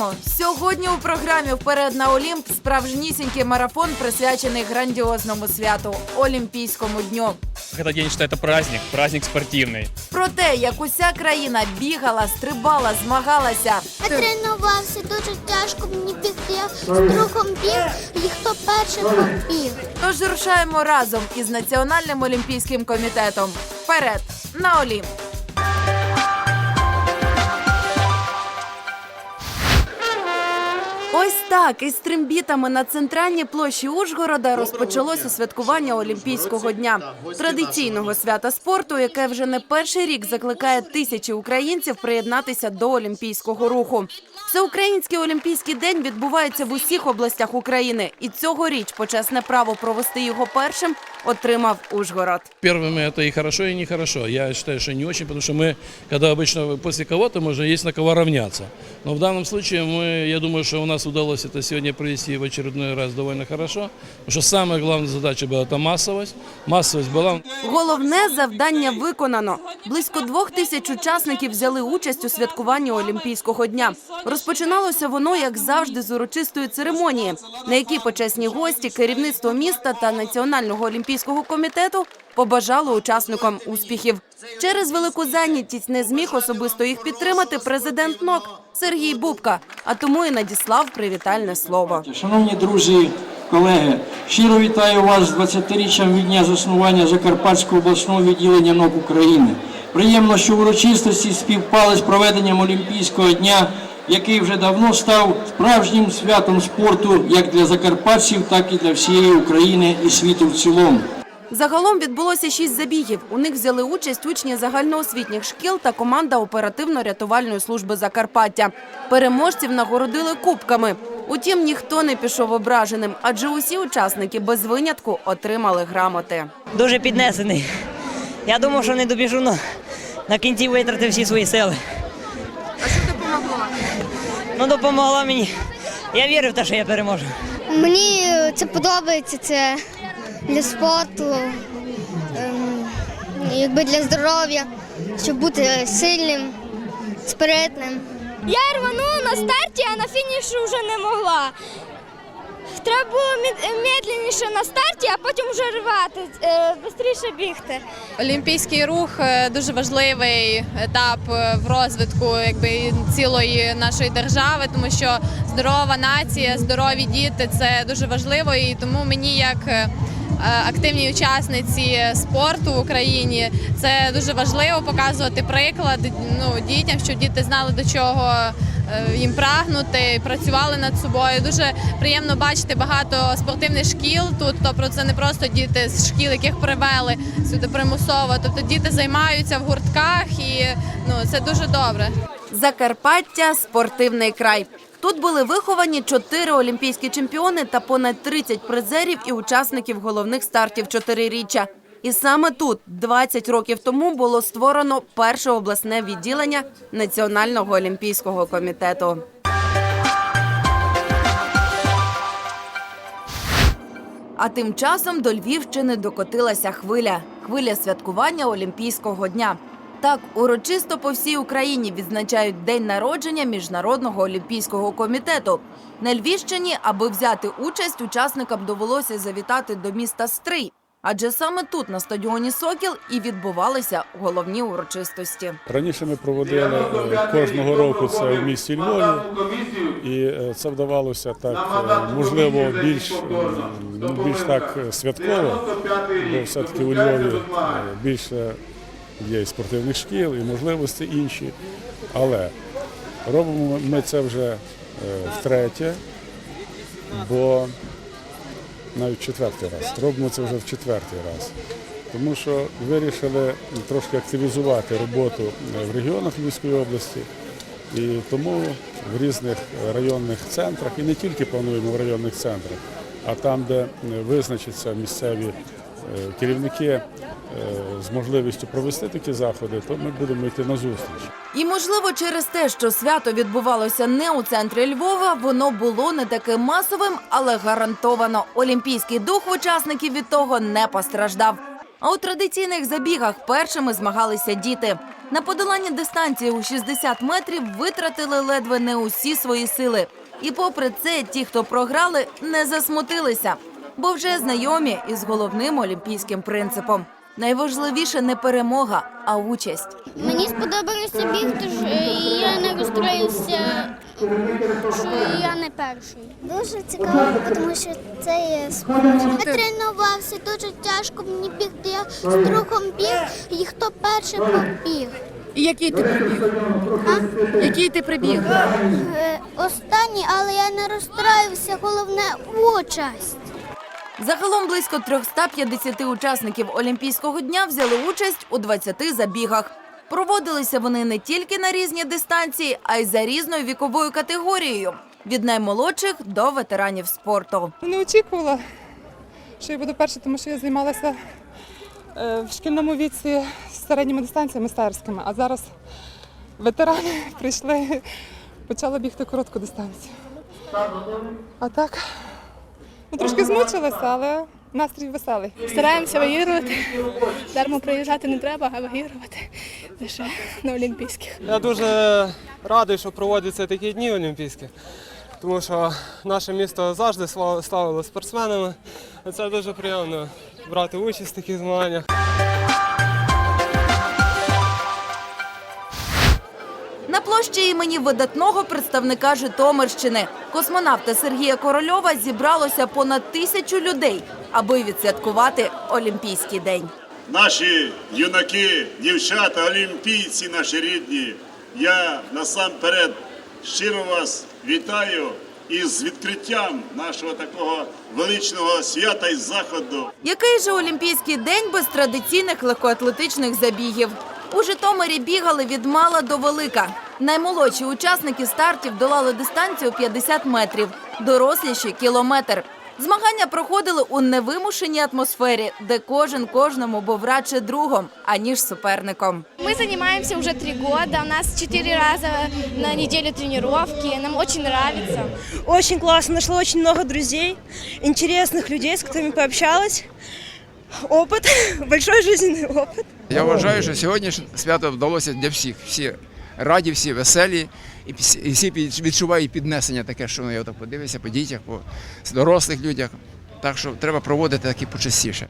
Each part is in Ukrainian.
Вітаємо! Сьогодні у програмі Вперед на Олімп справжнісінький марафон присвячений грандіозному святу Олімпійському дню. Этот день, что это праздник, праздник спортивный. Про те, як уся країна бігала, стрибала, змагалася. Я тренувався дуже тяжко мені бігти. Я з другом біг, і хто перший побіг. Тож рушаємо разом із Національним олімпійським комітетом. Вперед на Олімп! Ось так із трембітами на центральній площі Ужгорода розпочалося святкування Олімпійського дня, традиційного свята спорту, яке вже не перший рік закликає тисячі українців приєднатися до олімпійського руху. Всеукраїнський олімпійський день відбувається в усіх областях України, і цьогоріч почесне право провести його першим отримав Ужгород. Первыми это и хорошо, и нехорошо. Я считаю, что не очень, потому что мы, когда обычно после кого-то, можно есть на кого равняться. Но в данном случае мы, я думаю, что у нас удалось это сегодня провести в очередной раз довольно хорошо. Потому что самая главная задача была это массовость. Массовость была. Головне завдання виконано. Близько двох тисяч учасників взяли участь у святкуванні Олімпійського дня. Розпочиналося воно, як завжди, з урочистої церемонії, на якій почесні гості, керівництво міста та Національного олімпійського комітету побажали учасникам успіхів. Через велику зайнятість не зміг особисто їх підтримати президент НОК Сергій Бубка, а тому і надіслав привітальне слово. Шановні друзі, колеги, щиро вітаю вас з 20-річчям від дня заснування Закарпатського обласного відділення НОК України. Приємно, що урочистості співпали з проведенням Олімпійського дня, який вже давно став справжнім святом спорту як для закарпатців, так і для всієї України і світу в цілому. Загалом відбулося шість забігів. У них взяли участь учні загальноосвітніх шкіл та команда оперативно-рятувальної служби Закарпаття. Переможців нагородили кубками. Утім, ніхто не пішов ображеним, адже усі учасники без винятку отримали грамоти. дуже піднесений. Я думав, що не добіжу, але на кінці витратив всі свої сили. А що допомогло? Ну, допомогло мені. Я вірив в те, що я переможу. Мені це подобається, це для спорту, ем, якби для здоров'я, щоб бути сильним, спритним. Я рванула на старті, а на фінішу вже не могла. Треба було мед- медленніше на старті, а потім вже рвати, швидше бігти. Олімпійський рух е, дуже важливий етап е, в розвитку якби цілої нашої держави, тому що здорова нація, здорові діти це дуже важливо. І тому мені, як е, активній учасниці спорту в Україні, це дуже важливо показувати приклад ну, дітям, щоб діти знали до чого. Е, Їм прагнути, працювали над собою. Дуже приємно бачити багато спортивних шкіл тут. Тобто це не просто діти з шкіл, яких привели сюди примусово. Тобто діти займаються в гуртках, і ну це дуже добре. Закарпаття спортивний край. Тут були виховані чотири олімпійські чемпіони та понад 30 призерів і учасників головних стартів чотириріччя. І саме тут, 20 років тому, було створено перше обласне відділення Національного олімпійського комітету. А тим часом до Львівщини докотилася хвиля хвиля святкування Олімпійського дня. Так, урочисто по всій Україні відзначають день народження Міжнародного олімпійського комітету. На Львівщині, аби взяти участь, учасникам довелося завітати до міста Стрий. Адже саме тут, на стадіоні Сокіл, і відбувалися головні урочистості. Раніше ми проводили е, кожного року це в місті Львові, і е, це вдавалося так, е, можливо, більш, більш так святково, бо все-таки у Львові більше є спортивних шкіл, і можливості інші. Але робимо ми це вже втретє, бо навіть четвертий раз. Робимо це вже в четвертий раз. Тому що вирішили трошки активізувати роботу е, в регіонах Львівської області. І тому в різних районних центрах, і не тільки плануємо в районних центрах, а там, де е, визначаться місцеві е, керівники з можливістю провести такі заходи, то ми будемо йти на зустріч. І можливо, через те, що свято відбувалося не у центрі Львова, воно було не таким масовим, але гарантовано олімпійський дух учасників від того не постраждав. А у традиційних забігах першими змагалися діти. На подолання дистанції у 60 метрів витратили ледве не усі свої сили. І попри це, ті, хто програли, не засмутилися, бо вже знайомі із головним олімпійським принципом. Найважливіше не перемога, а участь. Мені сподобалося бігти, що я не розстроївся, що я не перший. Дуже цікаво, тому що це є спорт. Я тренувався дуже тяжко мені бігти. Я з другом біг, і хто перший побіг. І який ти прибіг? А? Який ти прибіг? Е, Останній, але я не розстроївся, головне участь. Загалом близько 350 учасників Олімпійського дня взяли участь у 20 забігах. Проводилися вони не тільки на різні дистанції, а й за різною віковою категорією від наймолодших до ветеранів спорту. Не очікувала, що я буду перша, тому що я займалася е, в шкільному віці середніми дистанціями старськими, а зараз ветерани прийшли, почала бігти коротку дистанцію. А так, ну, трошки змучилася, але настрій веселий. Стараємося вигірувати. Дармо приїжджати не треба, а вигірувати лише на Олімпійських. Я дуже радий, що проводяться такі дні олімпійські, тому що наше місто завжди славило спортсменами. Це дуже приємно брати участь в таких змаганнях. Площі імені видатного представника Житомирщини космонавта Сергія Корольова зібралося понад тисячу людей, аби відсвяткувати Олімпійський день. Наші юнаки, дівчата, олімпійці наші рідні. Я насамперед щиро вас вітаю із відкриттям нашого такого величного свята і заходу. Який же Олімпійський день без традиційних легкоатлетичних забігів? У Житомирі бігали від мала до велика. Наймолодші учасники стартів долали дистанцію 50 метрів, доросліші – кілометр. Змагання проходили у невимушеній атмосфері, де кожен кожному був радше другом, аніж суперником. Мы занимаемся уже три года, у нас четыре раза на неделю тренировки, нам очень нравится. Очень классно, нашла очень много друзей, интересных людей, с которыми пообщалась. Опыт, большой жизненный опыт. Я вважаю, що сьогодні свято вдалося для всіх. Всі раді, всі веселі, і всі- і відчувають піднесення таке, що ну, я так подивився по дітях, по дорослих людях. Так що треба проводити такі почастіше.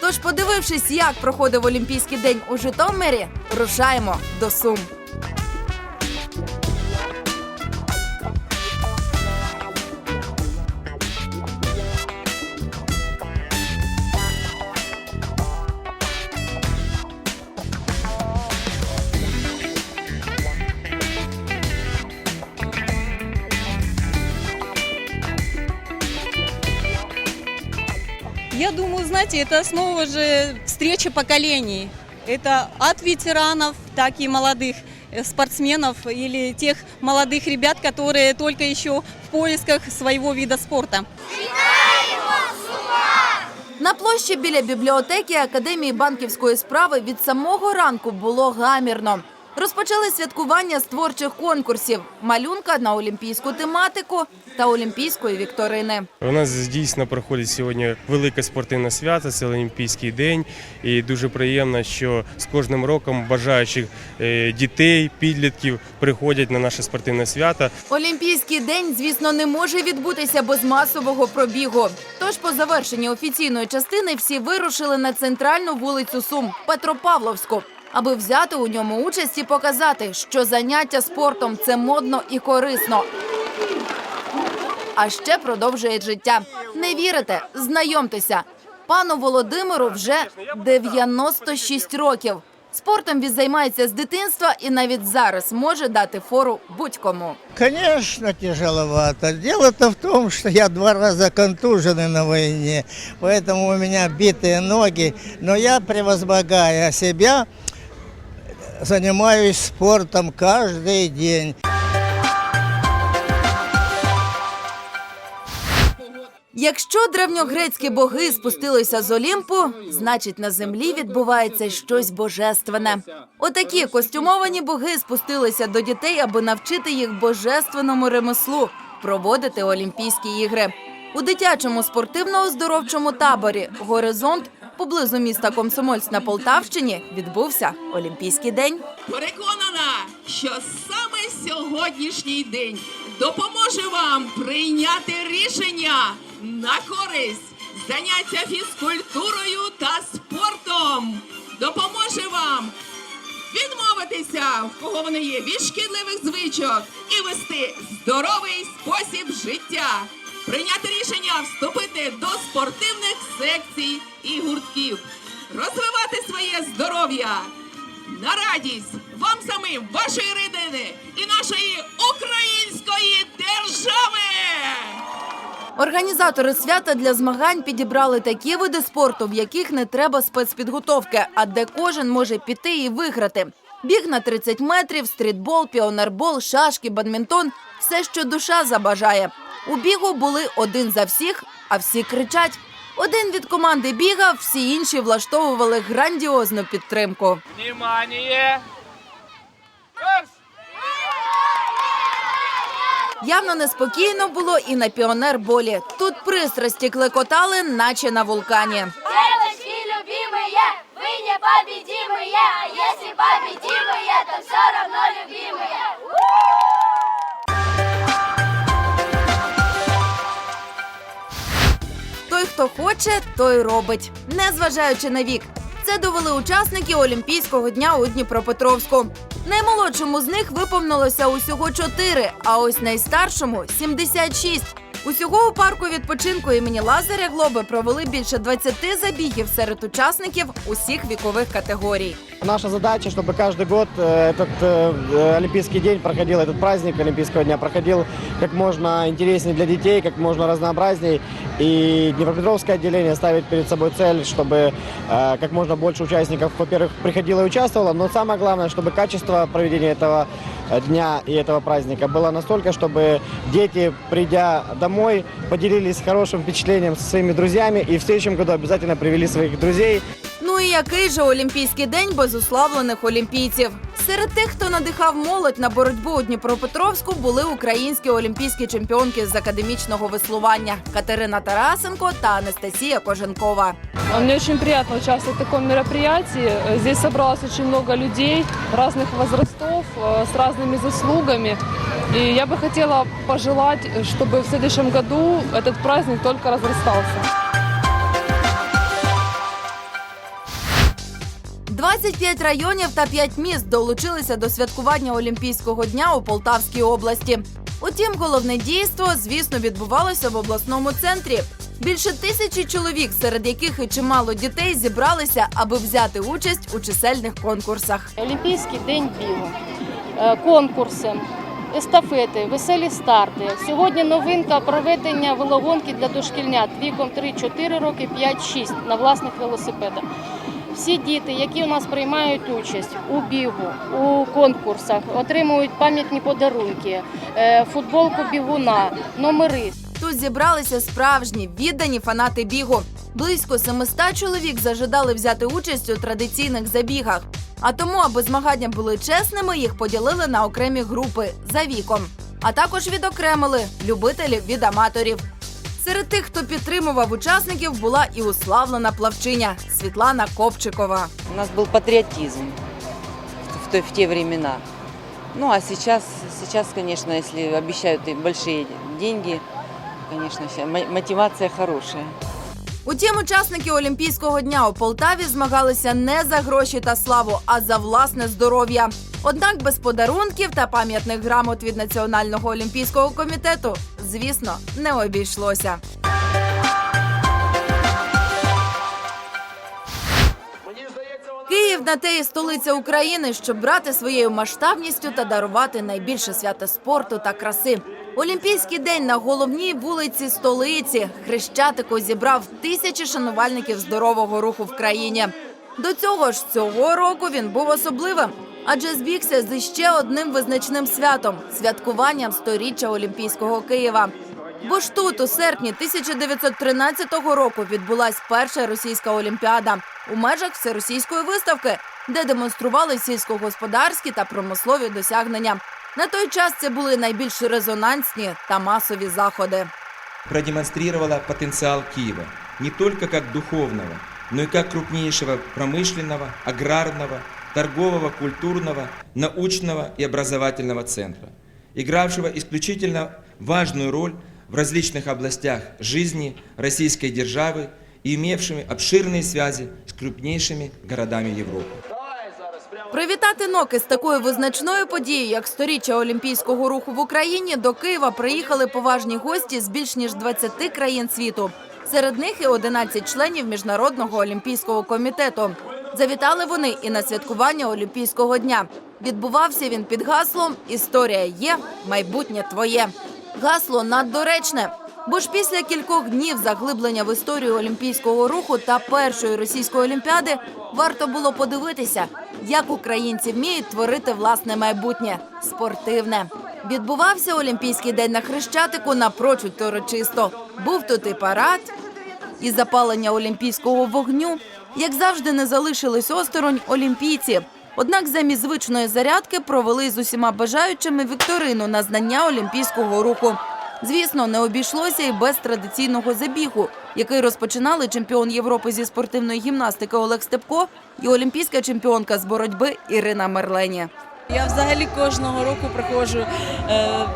Тож, подивившись, як проходив Олімпійський день у Житомирі, рушаємо до Сум. знаете, это основа же встречи поколений. Это от ветеранов, так и молодых э, спортсменов или тех молодых ребят, которые только еще в поисках своего вида спорта. На площі біля бібліотеки Академії банківської справи від самого ранку було гамірно. Розпочали святкування з творчих конкурсів, малюнка на олімпійську тематику та олімпійської вікторини. У нас дійсно проходить сьогодні велике спортивне свято, це Олімпійський день. І дуже приємно, що з кожним роком бажаючих е, дітей, підлітків приходять на наше спортивне свято. Олімпійський день, звісно, не може відбутися без масового пробігу. Тож по завершенні офіційної частини всі вирушили на центральну вулицю Сум Петропавловську, аби взяти у ньому участь і показати, що заняття спортом це модно і корисно. А ще продовжує життя. Не вірите? Знайомтеся. Пану Володимиру вже 96 років. Спортом він займається з дитинства і навіть зараз може дати фору будь-кому. Конечно, тяжеловато. Дело-то в том, что я два раза контуженный на войне, поэтому у меня битые ноги. Но я, превозмогая себя, занимаюсь спортом каждый день. Якщо древньогрецькі боги спустилися з Олімпу, значить на землі відбувається щось божественне. Отакі костюмовані боги спустилися до дітей, аби навчити їх божественному ремеслу проводити Олімпійські ігри. У дитячому спортивно-оздоровчому таборі Горизонт Поблизу міста Комсомольськ на Полтавщині відбувся Олімпійський день. Переконана, що саме сьогоднішній день допоможе вам прийняти рішення на користь заняття фізкультурою та спортом. Допоможе вам відмовитися, в кого вони є, від шкідливих звичок і вести здоровий спосіб життя. Прийняти рішення вступити до спортивних секцій і гуртків, розвивати своє здоров'я на радість вам самим, вашої родини і нашої української держави. Організатори свята для змагань підібрали такі види спорту, в яких не треба спецпідготовки, а де кожен може піти і виграти. Біг на 30 метрів, стрітбол, піонербол, шашки, бадмінтон – все, що душа забажає. У бігу були один за всіх, а всі кричать. Один від команди бігав, всі інші влаштовували грандіозну підтримку. Внимание! Явно неспокійно було і на піонерболі. Тут пристрасті клекотали, наче на вулкані. Девочки любимые, вы непобедимые, а если победимые, то все равно любимые. Той, хто хоче, той робить, незважаючи на вік. Це довели учасники Олімпійського дня у Дніпропетровську. Наймолодшому з них виповнилося усього 4, а ось найстаршому 76. Усього у парку відпочинку імені Лазаря Глоби провели більше 20 забігів серед учасників усіх вікових категорій. Наша задача, чтобы каждый год э, этот э, э, Олимпийский день проходил, этот праздник Олимпийского дня проходил как можно интереснее для детей, как можно разнообразней. И Днепропетровское отделение ставит перед собой цель, чтобы э, как можно больше участников, во-первых, приходило и участвовало, но самое главное, чтобы качество проведения этого э, дня и этого праздника было настолько, чтобы дети, придя домой, поделились хорошим впечатлением со своими друзьями и в следующем году обязательно привели своих друзей. Ну і який же Олімпійський день без уславлених олімпійців? Серед тих, хто надихав молодь на боротьбу у Дніпропетровську, були українські олімпійські чемпіонки з академічного веслування Катерина Тарасенко та Анастасія Коженкова. Мне очень приятно участвовать в таком мероприятии. Э, Здесь собралось очень много людей разных возрастов, э, с разными заслугами. И я бы хотела пожелать, э, чтобы в следующем году этот праздник только разрастался. 25 районів та 5 міст долучилися до святкування Олімпійського дня у Полтавській області. Утім, головне дійство, звісно, відбувалося в обласному центрі. Більше тисячі чоловік, серед яких і чимало дітей, зібралися, аби взяти участь у чисельних конкурсах. Олімпійський день бігу, е, конкурси, естафети, веселі старти. Сьогодні новинка проведення велогонки для дошкільнят віком 3-4 роки, 5-6 на власних велосипедах. Всі діти, які у нас приймають участь у бігу, у конкурсах, отримують пам'ятні подарунки, е, футболку бігуна, номери. Тут зібралися справжні віддані фанати бігу. Близько 700 чоловік зажадали взяти участь у традиційних забігах. А тому, аби змагання були чесними, їх поділили на окремі групи за віком, а також відокремили любителів від аматорів. Серед тих, хто підтримував учасників, була і уславлена плавчиня Світлана Копчикова. У нас был патриотизм в, то- в те времена. Ну а сейчас, сейчас, конечно, если обещают большие деньги, конечно, мотивация хорошая. Утім, учасники Олімпійського дня у Полтаві змагалися не за гроші та славу, а за власне здоров'я. Однак без подарунків та пам'ятних грамот від Національного олімпійського комітету, звісно, не обійшлося. Київ на те і столиця України, щоб брати своєю масштабністю та дарувати найбільше свято спорту та краси. Олімпійський день на головній вулиці столиці Хрещатику зібрав тисячі шанувальників здорового руху в країні. До цього ж цього року він був особливим, адже збігся з іще одним визначним святом святкуванням сторіччя Олімпійського Києва. Бо ж тут, у серпні 1913 року, відбулась перша російська олімпіада у межах всеросійської виставки, де демонстрували сільськогосподарські та промислові досягнення. На той час це були найбільш резонансні та масові заходи. продемонстрировала потенциал Киева не только как духовного, но и как крупнейшего промышленного, аграрного, торгового, культурного, научного и образовательного центра, игравшего исключительно важную роль в различных областях жизни российской державы и имевшими обширные связи с крупнейшими городами Европы. Привітати ноки з такою визначною подією, як сторіччя олімпійського руху в Україні, до Києва приїхали поважні гості з більш ніж 20 країн світу. Серед них і 11 членів міжнародного олімпійського комітету. Завітали вони і на святкування Олімпійського дня. Відбувався він під гаслом Історія є, майбутнє твоє. Гасло наддоречне. Бо ж після кількох днів заглиблення в історію олімпійського руху та першої російської олімпіади варто було подивитися, як українці вміють творити власне майбутнє спортивне. Відбувався Олімпійський день на Хрещатику напрочуд урочисто. Був тут і парад, і запалення олімпійського вогню. Як завжди, не залишились осторонь олімпійці. Однак замість звичної зарядки провели з усіма бажаючими вікторину на знання олімпійського руху. Звісно, не обійшлося і без традиційного забігу, який розпочинали чемпіон Європи зі спортивної гімнастики Олег Степко і олімпійська чемпіонка з боротьби Ірина Мерлені. Я взагалі кожного року приходжу е,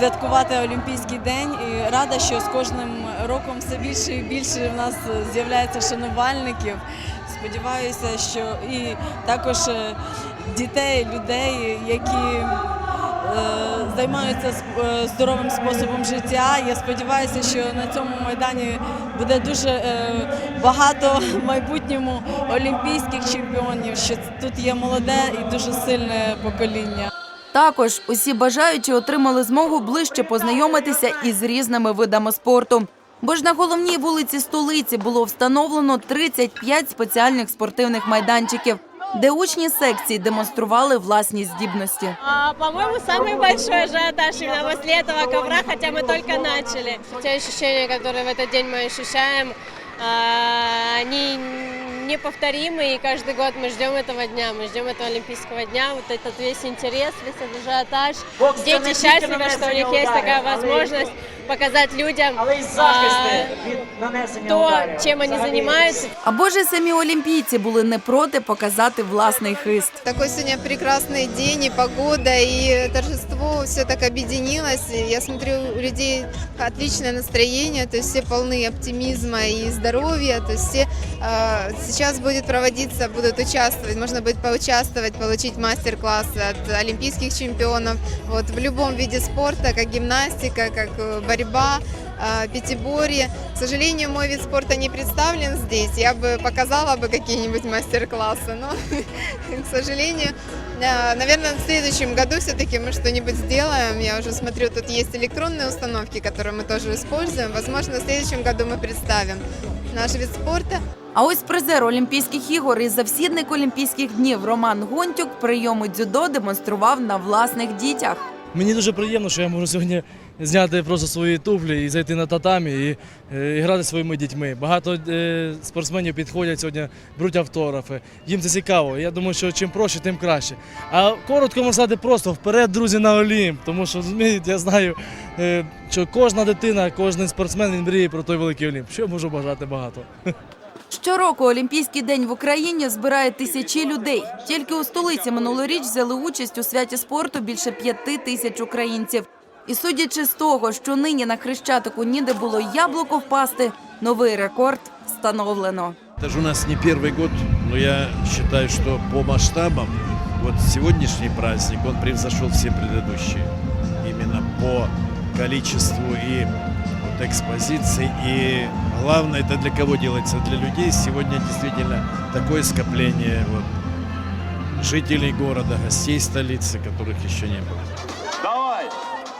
святкувати Олімпійський день і рада, що з кожним роком все більше і більше в нас з'являється шанувальників. Сподіваюся, що і також е, дітей, людей, які е, займаються е, здоровим способом життя. Я сподіваюся, що на цьому майдані буде дуже багато майбутньому олімпійських чемпіонів. Що тут є молоде і дуже сильне покоління. Також усі бажаючі отримали змогу ближче познайомитися із різними видами спорту. Бо ж на головній вулиці столиці було встановлено 35 спеціальних спортивних майданчиків, де учні секції демонстрували власні здібності. А, по-моему, самый большой ажиотаж именно после этого ковра, хотя мы только начали. Те ощущения, которые в этот день мы ощущаем, а, они неповторимы, и каждый год мы ждем этого дня, мы ждем этого Олимпийского дня, вот этот весь интерес, весь этот ажиотаж. Дети счастливы, что у них есть такая возможность показать людям а, то, чем они занимаются. Або ж і самі олімпійці були не проти показати власний хист. Такой сегодня прекрасный день и погода, и торжество все так объединилось. И Я смотрю, у людей отличное настроение, то есть все полны оптимизма и здоровья. То есть все э, сейчас будет проводиться, будут участвовать, можно будет поучаствовать, получить мастер-класс от олимпийских чемпионов. Вот в любом виде спорта, как гимнастика, как э, борьба, э, пятиборье. К сожалению, мой вид спорта не представлен здесь. Я бы показала бы какие-нибудь мастер-классы, но, к сожалению, э, наверное, в следующем году все-таки мы что-нибудь сделаем. Я уже смотрю, тут есть электронные установки, которые мы тоже используем. Возможно, в следующем году мы представим наш вид спорта. А ось призер Олімпійських ігор і завсідник Олімпійських днів Роман Гонтюк прийоми дзюдо демонстрував на власних дітях. Мені дуже приємно, що я можу сьогодні зняти просто свої туфлі і зайти на татамі і, е, і грати своїми дітьми. Багато е, спортсменів підходять сьогодні, беруть автографи. Їм це цікаво. Я думаю, що чим проще, тим краще. А коротко можна сказати просто вперед, друзі, на Олімп. Тому що розумієте, я знаю, е, що кожна дитина, кожен спортсмен він мріє про той великий Олімп. Що я можу бажати багато. Щороку Олімпійський день в Україні збирає тисячі людей. Тільки у столиці минулоріч взяли участь у святі спорту більше п'яти тисяч українців. І судячи з того, що нині на Хрещатику ніде було яблуко впасти, новий рекорд встановлено. Это же у нас не первый год, но я считаю, что по масштабам вот сегодняшний праздник, он превзошел все предыдущие. Именно по количеству и вот экспозиций. И главное, это для кого делается? Для людей. Сегодня действительно такое скопление вот, жителей города, гостей столицы, которых еще не было.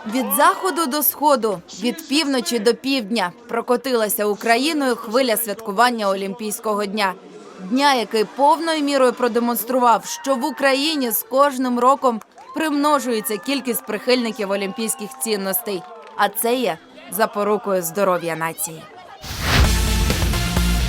Від заходу до сходу, від півночі до півдня прокотилася Україною хвиля святкування Олімпійського дня. Дня, який повною мірою продемонстрував, що в Україні з кожним роком примножується кількість прихильників олімпійських цінностей. А це є запорукою здоров'я нації.